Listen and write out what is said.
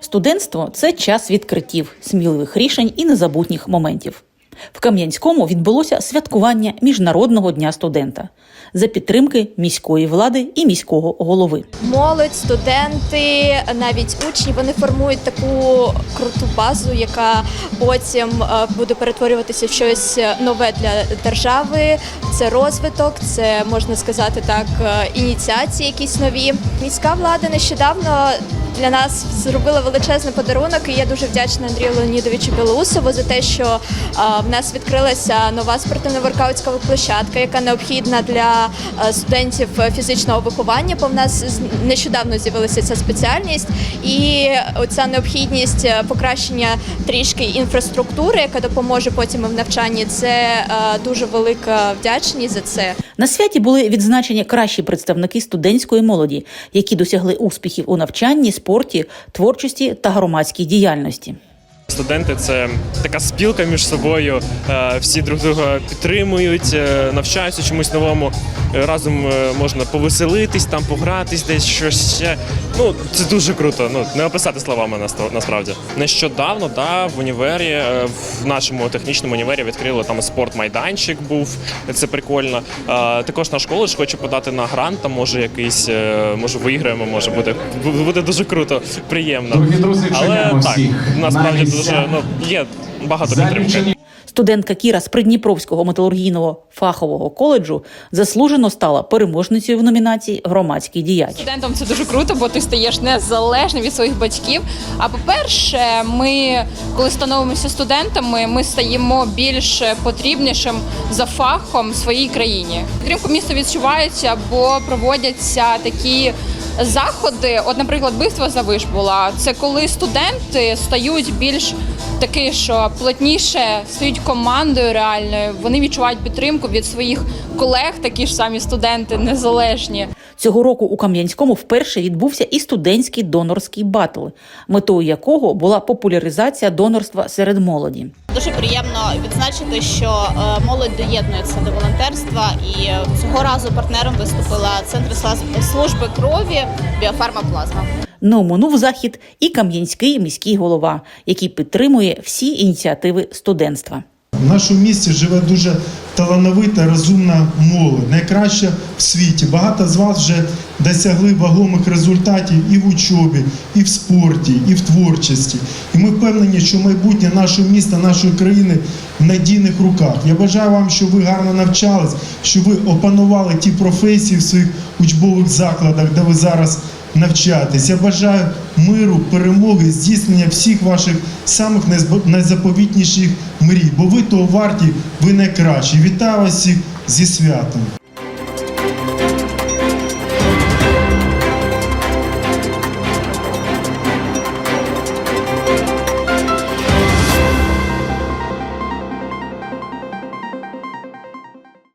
Студентство це час відкриттів, сміливих рішень і незабутніх моментів. В Кам'янському відбулося святкування Міжнародного дня студента за підтримки міської влади і міського голови. Молодь, студенти, навіть учні вони формують таку круту базу, яка потім е, буде перетворюватися в щось нове для держави. Це розвиток, це можна сказати так, е, ініціації якісь нові. Міська влада нещодавно. Для нас зробила величезний подарунок, і я дуже вдячна Андрію Леонідовичу Білоусову за те, що а, нас відкрилася нова спортивна воркаутська площадка, яка необхідна для студентів фізичного виховання. Бо в нас нещодавно з'явилася ця спеціальність, і оця необхідність е, покращення трішки інфраструктури, яка допоможе потім в навчанні. Це дуже велика вдячність за це. На святі були відзначені кращі представники студентської молоді, які досягли успіхів у навчанні, спорті, творчості та громадській діяльності. Студенти це така спілка між собою. е, Всі друг друга підтримують, е, навчаються чомусь новому. Е, Разом можна повеселитись, там погратись, десь щось ще. Ну це дуже круто. Ну не описати словами насправді. Нещодавно, да, в універі, в нашому технічному універі відкрили там спортмайданчик. Був це прикольно. Також наш коледж хоче подати на грант. Там може якийсь, може виграємо, може буде буде дуже круто, приємно. Дорогі друзі, Але так, насправді дуже місця. ну є багато підтримки. Студентка Кіра з Придніпровського металургійного фахового коледжу заслужено стала переможницею в номінації Громадський діяч. Студентом це дуже круто, бо ти стаєш незалежним від своїх батьків. А по-перше, ми, коли становимося студентами, ми стаємо більш потрібнішим за фахом своїй країні. Підтримку міста відчувається, бо проводяться такі. Заходи, от, наприклад, битва за виш була. Це коли студенти стають більш таки, що плотніше стають командою реальною. Вони відчувають підтримку від своїх колег, такі ж самі студенти, незалежні. Цього року у Кам'янському вперше відбувся і студентський донорський батл, метою якого була популяризація донорства серед молоді. Дуже приємно відзначити, що е, молодь доєднується до волонтерства, і е, цього разу партнером виступила центр служби крові Біофарма Плазма. Не оминув захід і кам'янський міський голова, який підтримує всі ініціативи студентства. В нашому місті живе дуже талановита, розумна молодь, найкраща в світі. Багато з вас вже досягли вагомих результатів і в учобі, і в спорті, і в творчості. І ми впевнені, що майбутнє нашого міста, нашої країни в надійних руках. Я бажаю вам, щоб ви гарно навчались, щоб ви опанували ті професії в своїх учбових закладах, де ви зараз навчатись. Я бажаю миру, перемоги, здійснення всіх ваших самих найзаповітніших мрій, бо ви того варті, ви найкращі. Вітаю вас всіх зі святом.